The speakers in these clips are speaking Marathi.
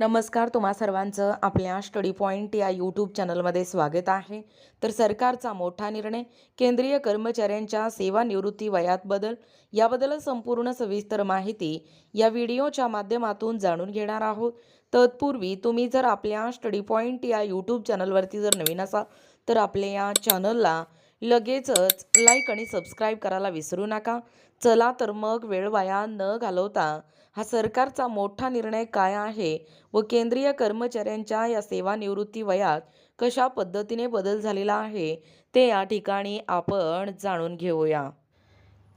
नमस्कार तुम्हा सर्वांचं आपल्या स्टडी पॉईंट या यूट्यूब चॅनलमध्ये स्वागत आहे. तर सरकारचा मोठा निर्णय केंद्रीय कर्मचाऱ्यांच्या सेवानिवृत्ती वयात बदल याबद्दल संपूर्ण सविस्तर माहिती या व्हिडिओच्या माध्यमातून जाणून घेणार आहोत. तत्पूर्वी तुम्ही जर आपल्या स्टडी पॉईंट या यूट्यूब चॅनलवरती जर नवीन असाल तर आपल्या या चॅनलला लगेचच लाईक आणि सबस्क्राईब करायला विसरू नका. चला तर मग वेळ वाया न घालवता हा सरकारचा मोठा निर्णय काय आहे व केंद्रीय कर्मचाऱ्यांच्या या सेवानिवृत्ती वयात कशा पद्धतीने बदल झालेला आहे ते या ठिकाणी आपण जाणून घेऊया.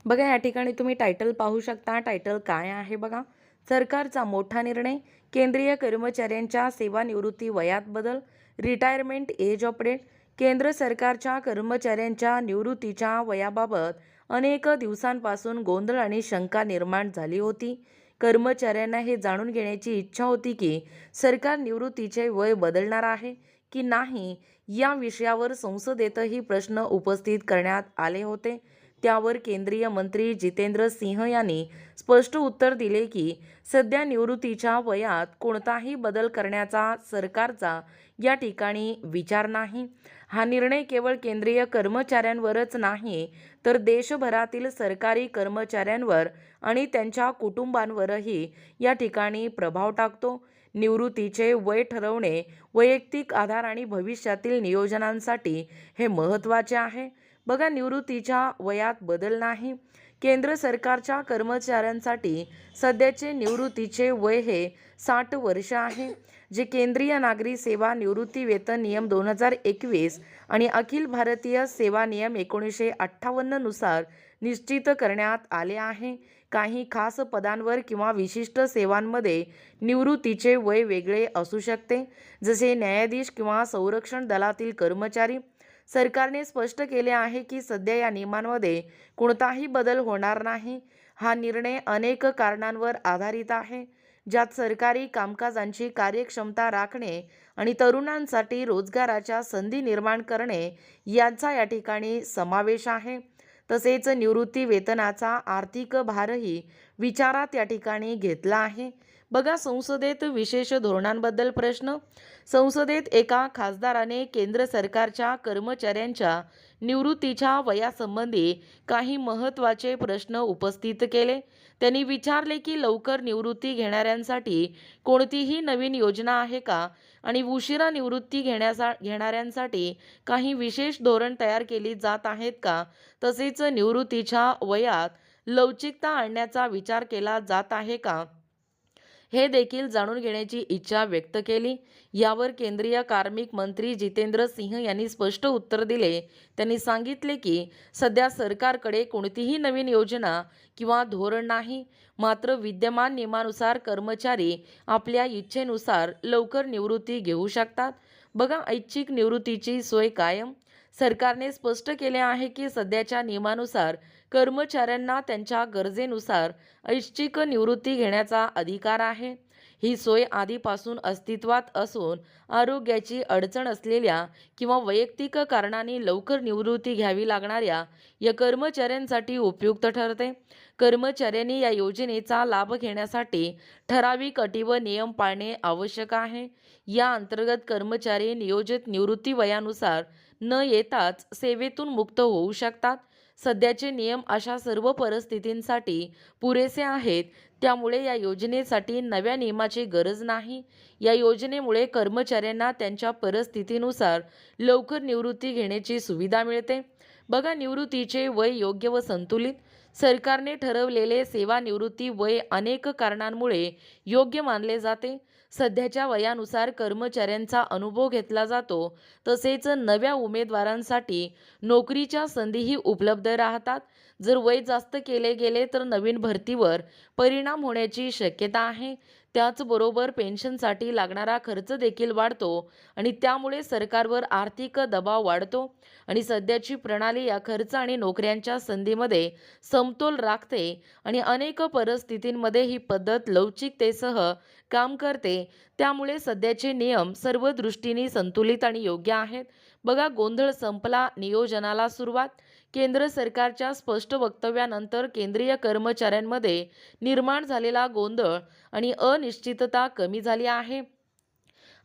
बघा या ठिकाणी तुम्ही टायटल पाहू शकता. टायटल काय आहे बघा? सरकारचा मोठा निर्णय केंद्रीय कर्मचाऱ्यांच्या सेवानिवृत्ती वयात बदल रिटायरमेंट एज अपडेट केंद्र सरकारच्या कर्मचाऱ्यांच्या निवृत्तीच्या वयाबाबत अनेक दिवसांपासून गोंधळ आणि शंका निर्माण झाली होती. कर्मचाऱ्यांना हे जाणून घेण्याची इच्छा होती की सरकार निवृत्तीचे वय बदलणार आहे की नाही या विषयावर संसदेतही प्रश्न उपस्थित करण्यात आले होते. त्यावर केंद्रीय मंत्री जितेंद्र सिंह यांनी स्पष्ट उत्तर दिले की सध्या निवृत्तीच्या वयात कोणताही बदल करण्याचा सरकारचा या ठिकाणी विचार नाही. हा निर्णय केवळ केंद्रीय कर्मचाऱ्यांवरच नाही तर देशभरातील सरकारी कर्मचाऱ्यांवर आणि त्यांच्या कुटुंबांवरही या ठिकाणी प्रभाव टाकतो. निवृत्तीचे वय ठरवणे वैयक्तिक आधार आणि भविष्यातील नियोजनांसाठी हे महत्त्वाचे आहे. बघा निवृत्तीच्या वयात बदल नाही. केंद्र सरकारच्या कर्मचाऱ्यांसाठी सध्याचे निवृत्तीचे वय हे साठ वर्ष आहे. जे केंद्रीय नागरी सेवा निवृत्ती वेतन नियम दोन हजार एकवीस आणि अखिल भारतीय सेवा नियम एकोणीसशे अठ्ठावन्ननुसार निश्चित करण्यात आले आहे. काही खास पदांवर किंवा विशिष्ट सेवांमध्ये निवृत्तीचे वय वेगळे असू शकते. जसे न्यायाधीश किंवा संरक्षण दलातील कर्मचारी सरकारने स्पष्ट केले आहे की सध्या या नियमांमध्ये कोणताही बदल होणार नाही. हा निर्णय अनेक कारणांवर आधारित आहे ज्यात सरकारी कामकाजांची कार्यक्षमता राखणे आणि तरुणांसाठी रोजगाराच्या संधी निर्माण करणे यांचा या ठिकाणी समावेश आहे. तसेच निवृत्ती वेतनाचा आर्थिक भारही विचारात या ठिकाणी घेतला आहे. बघा संसदेत विशेष धोरणांबद्दल प्रश्न. संसदेत एका खासदाराने केंद्र सरकारच्या कर्मचाऱ्यांच्या निवृत्तीच्या वयासंबंधी काही महत्त्वाचे प्रश्न उपस्थित केले. त्यांनी विचारले की लवकर निवृत्ती घेणाऱ्यांसाठी कोणतीही नवीन योजना आहे का? आणि उशिरा निवृत्ती घेण्यासा घेणाऱ्यांसाठी काही विशेष धोरण तयार केली जात आहेत का? तसेच निवृत्तीच्या वयात लवचिकता आणण्याचा विचार केला जात आहे का? हे देखील जाणून घेण्याची इच्छा व्यक्त केली. यावर केंद्रीय कार्मिक मंत्री जितेंद्र सिंह यांनी स्पष्ट उत्तर दिले. त्यांनी सांगितले की सध्या सरकारकडे कोणतीही नवीन योजना किंवा धोरण नाही. मात्र विद्यमान नियमानुसार कर्मचारी आपल्या इच्छेनुसार लवकर निवृत्ती घेऊ शकतात. बघा ऐच्छिक निवृत्तीची सोय कायम. सरकारने स्पष्ट केले आहे की सध्याच्या नियमानुसार कर्मचाऱ्यांना त्यांच्या गरजेनुसार ऐच्छिक निवृत्ती घेण्याचा अधिकार आहे. ही सोय आधीपासून अस्तित्वात असून आरोग्याची अडचण असलेल्या किंवा वैयक्तिक कारणाने लवकर निवृत्ती घ्यावी लागणाऱ्या या कर्मचाऱ्यांसाठी उपयुक्त ठरते. कर्मचाऱ्यांनी या योजनेचा लाभ घेण्यासाठी ठराविक अटी व नियम पाळणे आवश्यक आहे. या अंतर्गत कर्मचारी नियोजित निवृत्ती वयानुसार न येताच सेवेतून मुक्त होऊ शकतात. सध्याचे नियम अशा सर्व परिस्थितींसाठी पुरेसे आहेत. त्यामुळे या योजनेसाठी नव्या नियमाची गरज नाही. या योजनेमुळे कर्मचाऱ्यांना त्यांच्या परिस्थितीनुसार लवकर निवृत्ती घेण्याची सुविधा मिळते. बघा निवृत्तीचे वय योग्य व संतुलित. सरकारने ठरवलेले सेवानिवृत्ती वय अनेक कारणांमुळे योग्य मानले जाते. सध्याच्या वयानुसार कर्मचाऱ्यांचा अनुभव घेतला जातो. तसेच नव्या उमेदवारांसाठी नोकरीच्या संधीही उपलब्ध राहतात. जर वय जास्त केले गेले तर नवीन भरतीवर परिणाम होण्याची शक्यता आहे. त्याचबरोबर पेन्शनसाठी लागणारा खर्च देखील वाढतो आणि त्यामुळे सरकारवर आर्थिक दबाव वाढतो. आणि सध्याची प्रणाली या खर्च आणि नोकऱ्यांच्या संधीमध्ये समतोल राखते आणि अनेक परिस्थितींमध्ये ही पद्धत लवचिकतेसह काम करते. त्यामुळे सध्याचे नियम सर्व दृष्टीने संतुलित आणि योग्य आहेत. बघा गोंधळ संपला नियोजनाला सुरुवात. केंद्र सरकारच्या स्पष्ट वक्तव्यानंतर केंद्रीय कर्मचाऱ्यांमध्ये निर्माण झालेला गोंधळ आणि अनिश्चितता कमी झाली आहे.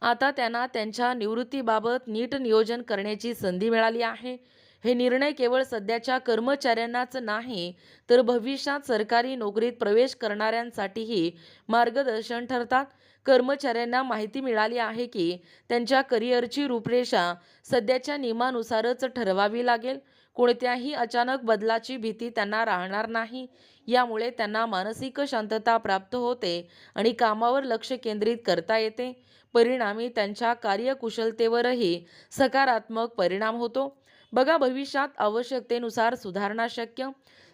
आता त्यांना त्यांच्या निवृत्तीबाबत नीट नियोजन करण्याची संधी मिळाली आहे. हे निर्णय केवळ सध्याच्या कर्मचाऱ्यांनाच नाही तर भविष्यात सरकारी नोकरीत प्रवेश करणाऱ्यांसाठीही मार्गदर्शन ठरतात. कर्मचाऱ्यांना माहिती मिळाली आहे की त्यांच्या करिअरची रूपरेषा सध्याच्या नियमानुसारच ठरवावी लागेल. कोणत्याही अचानक बदलाची भीती त्यांना राहणार नाही. यामुळे त्यांना मानसिक शांतता प्राप्त होते आणि कामावर लक्ष केंद्रित करता येते. परिणामी त्यांच्या कार्यकुशलतेवरही सकारात्मक परिणाम होतो. बघा भविष्यात आवश्यकतेनुसार सुधारणा शक्य.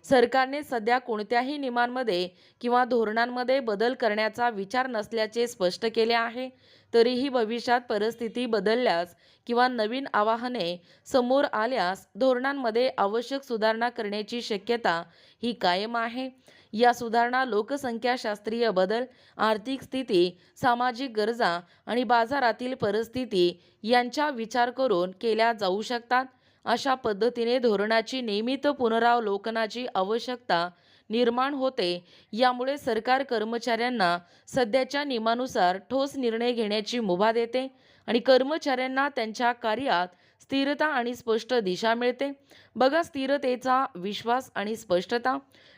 सरकारने सध्या कोणत्याही नियमांमध्ये किंवा धोरणांमध्ये बदल करण्याचा विचार नसल्याचे स्पष्ट केले आहे. तरीही भविष्यात परिस्थिती बदलल्यास किंवा नवीन आवाहने समोर आल्यास धोरणांमध्ये आवश्यक सुधारणा करण्याची शक्यता ही कायम आहे. या सुधारणा लोकसंख्याशास्त्रीय बदल आर्थिक स्थिती सामाजिक गरजा आणि बाजारातील परिस्थिती यांचा विचार करून केल्या जाऊ शकतात. अशा पद्धतीने धोरणाची नियमित पुनरावलोकनाची आवश्यकता निर्माण होते. यामुळे सरकार कर्मचाऱ्यांना सध्याच्या नियमानुसार ठोस निर्णय घेण्याची मुभा देते आणि कर्मचाऱ्यांना त्यांच्या कार्यात स्थिरता आणि स्पष्ट दिशा मिळते. बघा स्थिरतेचा विश्वास आणि स्पष्टता.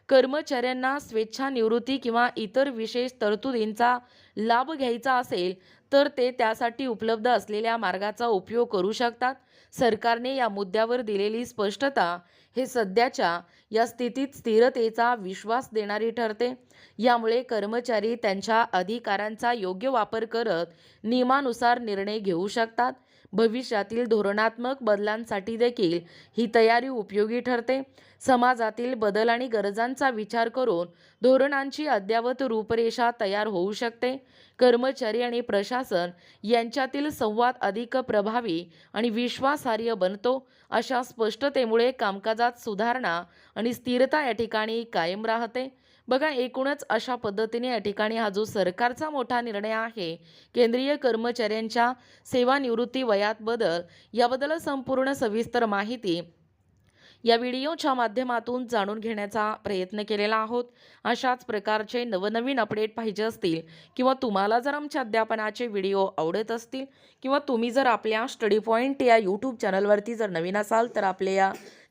कर्मचाऱ्यांना स्वेच्छानिवृत्ती किंवा इतर विशेष तरतुदींचा लाभ घ्यायचा असेल तर ते त्यासाठी उपलब्ध असलेल्या मार्गाचा उपयोग करू शकतात. सरकारने या मुद्द्यावर दिलेली स्पष्टता हे सध्याच्या या स्थितीत स्थिरतेचा विश्वास देणारी ठरते. यामुळे कर्मचारी त्यांच्या अधिकारांचा योग्य वापर करत नियमानुसार निर्णय घेऊ शकतात. भविष्यातील धोरणात्मक बदलांसाठी देखील ही तयारी उपयोगी ठरते. समाजातील बदल आणि गरजांचा विचार करून धोरणांची अद्ययावत रूपरेषा तयार होऊ शकते. कर्मचारी आणि प्रशासन यांच्यातील संवाद अधिक प्रभावी आणि विश्वासार्ह बनतो अशा स्पष्टतेमुळे कामकाजात सुधारणा आणि स्थिरता या ठिकाणी कायम राहते. बघा एकूणच अशा पद्धतीने या ठिकाणी हा जो सरकारचा मोठा निर्णय आहे केंद्रीय कर्मचाऱ्यांच्या सेवानिवृत्ती वयात बदल याबद्दल संपूर्ण सविस्तर माहिती या व्हिडिओच्या माध्यमातून जाणून घेण्याचा प्रयत्न केलेला आहोत. अशाच प्रकारचे नवनवीन अपडेट पाहिजे असतील किंवा तुम्हाला जर आमच्या अध्यापनाचे व्हिडिओ आवडत असतील किंवा तुम्ही जर आपल्या स्टडी पॉईंट या यूट्यूब चॅनलवरती जर नवीन असाल तर आपल्या या